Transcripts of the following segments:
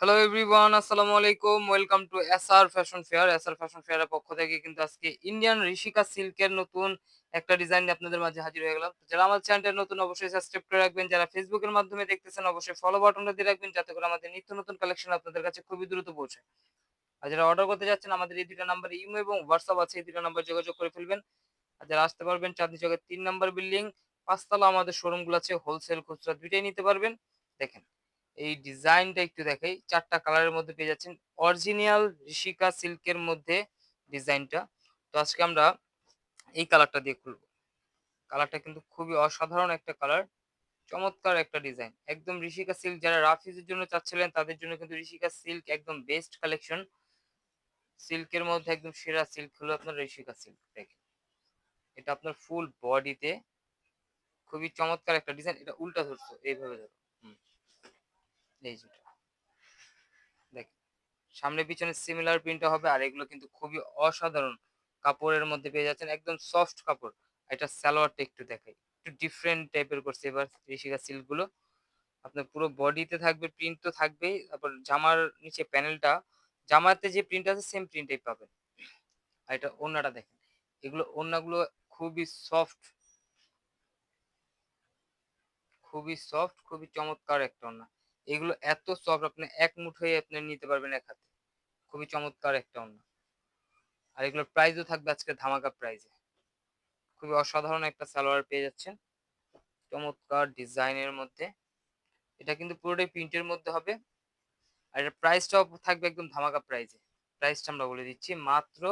Hello everyone আসসালামু আলাইকুম welcome to SR fashion fair SR fashion ফেয়ারের পক্ষ থেকে কিন্তু আজকে ইন্ডিয়ান ঋষিকা সিল্কের নতুন একটা ডিজাইন নিয়ে আপনাদের মাঝে হাজির হয়ে গেলাম। যারা আমার চ্যানেলটা নতুন, অবশ্যই সাবস্ক্রাইব করে রাখবেন। যারা ফেসবুকের মাধ্যমে দেখতেছেন, অবশ্যই ফলো বাটনটা দিয়ে রাখবেন, যাতে করে আমাদের নিত্য নতুন কালেকশন আপনাদের কাছে খুবই দ্রুত পৌঁছে। আর যারা অর্ডার করতে যাচ্ছেন, আমাদের এই দুটো নাম্বার ইমো এবং হোয়াটসঅ্যাপ আছে, এই দুটো নাম্বার যোগাযোগ করে ফেলবেন। আর যারা আসতে পারবেন, চাঁদনি চকের তিন নাম্বার বিল্ডিং পাঁচতলা আমাদের শোরুমগুলো আছে হোলসেল খুচরা, দুইটাই নিতে পারবেন। দেখেন এই ডিজাইনটা একটু দেখাই। চারটা কালারের মধ্যে পেয়ে যাচ্ছেন। অরিজিনাল ঋষিকা সিল্কের মধ্যে ডিজাইনটা। তো আজকে আমরা এই কালারটা দিয়ে খুলবো। কালারটা কিন্তু খুবই অসাধারণ একটা কালার। চমৎকার একটা ডিজাইন। একদম ঋষিকা সিল্ক যারা রাফ ইউজের জন্য চাচ্ছিলেন, তাদের জন্য কিন্তু ঋষিকা সিল্ক একদম বেস্ট কালেকশন। সিল্কের মধ্যে একদম সেরা সিল্ক হলো আপনার ঋষিকা সিল্ক, দেখেন। এটা আপনার ফুল বডিতে খুবই চমৎকার একটা ডিজাইন। এটা উল্টা ধরছো, এইভাবে ধরো। এই যেটা দেখ, সামনে পিছনে সিমিলার প্রিন্টটা হবে আর এগুলো কিন্তু খুবই অসাধারণ কাপড়ের মধ্যে পেয়ে যাচ্ছেন। একদম সফট কাপড়। এটা সালোয়ারটা একটু দেখাই। একটু ডিফারেন্ট টাইপের করছে এবার ঋষিকা সিল্কগুলো। আপনার পুরো বডিতে থাকবে প্রিন্ট তো থাকবেই। তারপর জামার নিচে প্যানেলটা জামাতে যে প্রিন্ট আছে সেম প্রিন্টেই পাবেন। আর এটা ওড়নাটা দেখেন। এগুলো ওড়নাগুলো খুবই সফট খুবই সফট খুবই চমৎকার একটা ওড়না। এগুলো এত সফট আপনি এক মুঠ হয়ে আপনি নিতে পারবেন এক হাতে। খুবই চমৎকার একটা অন্য আর এগুলোর প্রাইসও থাকবে আজকে ধামাকা প্রাইজে খুবই অসাধারণ একটা সালোয়ার পেয়ে যাচ্ছেন। চমৎকার ডিজাইনের মধ্যে। এটা কিন্তু পুরোটাই প্রিন্টের মধ্যে হবে। আর এটা প্রাইসটাও থাকবে একদম ধামাকা প্রাইজে প্রাইসটা আমরা বলে দিচ্ছি মাত্র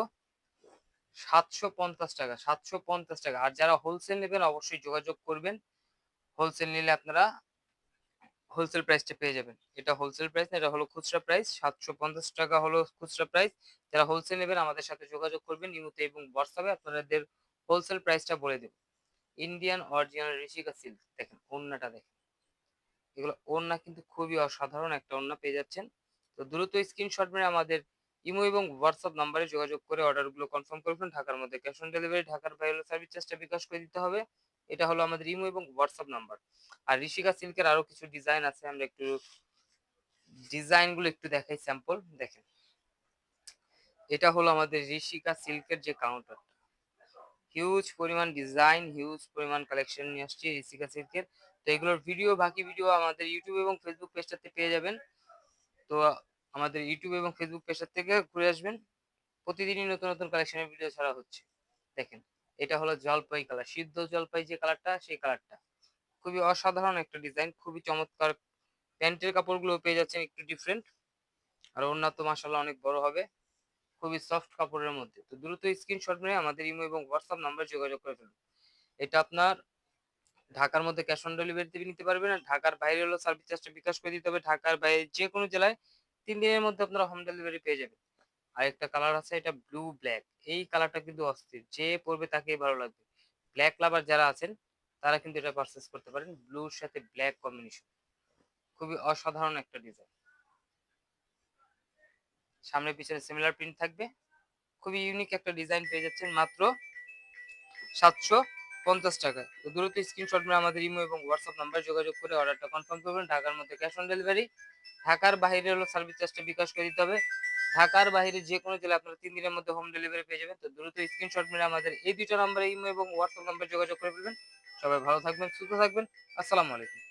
সাতশো পঞ্চাশ টাকা, সাতশো পঞ্চাশ টাকা। আর যারা হোলসেল নেবেন অবশ্যই যোগাযোগ করবেন। হোলসেল নিলে আপনারা হোলসেল প্রাইসটা পেয়ে যাবেন। এটা হোলসেল প্রাইস না, এটা হলো খুচরা প্রাইস সাতশো পঞ্চাশ টাকা হলো খুচরা প্রাইস যারা হোলসেল নেবেন, আমাদের সাথে যোগাযোগ করবেন ইমুতে এবং হোয়াটসঅ্যাপে। আপনাদের হোলসেল প্রাইসটা বলে দেব। ইন্ডিয়ান অরিজিনাল ঋষিকা সিল্ক দেখেন ওন্নাটা দেখেন। এগুলো ওন্না কিন্তু খুবই অসাধারণ একটা ওন্না পেয়ে যাচ্ছেন। তো দ্রুত স্ক্রিনশট মেরে আমাদের ইমো এবং হোয়াটসঅ্যাপ নাম্বারে যোগাযোগ করে অর্ডারগুলো কনফার্ম করবেন ঢাকার মধ্যে ক্যাশ অন ডেলিভারি ঢাকার বাইরে সার্ভিস চার্জটা বিকাশ করে দিতে হবে। এটা হলো আমাদের ইমো এবং হোয়াটসঅ্যাপ নাম্বার। আর ঋষিকা সিল্কের আরও কিছু ডিজাইন আছে, আমরা একটু ডিজাইনগুলো একটু দেখাই, স্যাম্পল দেখেন। এটা হলো আমাদের ঋষিকা সিল্কের যে কাউন্টারটা হিউজ পরিমাণ ডিজাইন হিউজ পরিমাণ কালেকশন নিয়ে আসছে ঋষিকা সিল্কের। তো এগুলোর ভিডিও বাকি ভিডিও আমাদের ইউটিউব এবং ফেসবুক পেজটাতে পেয়ে যাবেন। তো আমাদের ইউটিউব এবং ফেসবুক পেজটার থেকে ঘুরে আসবেন। প্রতিদিনই নতুন নতুন কালেকশনের ভিডিও ছাড়া হচ্ছে। দেখেন। এটা হলো জলপাই কালার সিদ্ধ জলপাই যে কালারটা সেই কালারটা খুবই অসাধারণ একটা ডিজাইন খুবই চমৎকার। প্যান্টের কাপড়গুলো পেয়ে যাচ্ছেন একটু ডিফারেন্ট আর ওড়না তো মাসাল্লাহ অনেক বড় হবে। খুবই সফট কাপড়ের মধ্যে। তো দ্রুত স্ক্রিনশট নিয়ে আমাদের ইমো এবং হোয়াটসঅ্যাপ নাম্বার যোগাযোগ করে ফেলুন। এটা আপনার ঢাকার মধ্যে ক্যাশ অন ডেলিভারিতে নিতে পারবেন, আর ঢাকার বাইরে হলো সার্ভিস চার্জটা বিকাশ করে দিতে হবে। ঢাকার বাইরে যে কোনো জেলায় তিন দিনের মধ্যে আপনারা হোম ডেলিভারি পেয়ে যাবেন। আর একটা কালার আছে, এটা ব্লু ব্ল্যাক এই কালারটা কিন্তু অস্থির, যে পরবে তাকেই ভালো লাগবে। ব্ল্যাক লাভার যারা আছেন, তারা কিন্তু এটা পারচেস করতে পারেন ব্লুর সাথে ব্ল্যাক কম্বিনেশন খুবই অসাধারণ একটা ডিজাইন সামনে পিছনে সিমিলার প্রিন্ট থাকবে। খুবই ইউনিক একটা ডিজাইন পেয়ে যাচ্ছেন মাত্র সাতশো পঞ্চাশ টাকা দ্রুত স্ক্রিনশট মেরে আমাদের ইমো এবং হোয়াটসঅ্যাপ নাম্বার যোগাযোগ করে অর্ডারটা কনফার্ম করবেন। ঢাকার মধ্যে ক্যাশ অন ডেলিভারি ঢাকার বাইরে হলো সার্ভিস চার্জটা বিকাশ করে দিতে হবে। ঢাকার বাইরে যে কোনো জেলা আপনারা তিন দিনের মধ্যে হোম ডেলিভারি পেয়ে যাবেন। তো দ্রুত স্ক্রিনশট মেরে আমাদের এই দুটো নাম্বারে ইমো এবং হোয়াটসঅ্যাপ নাম্বার যোগাযোগ করে ফেলবেন। সবাই ভালো থাকবেন, সুস্থ থাকবেন। আসসালামু আলাইকুম।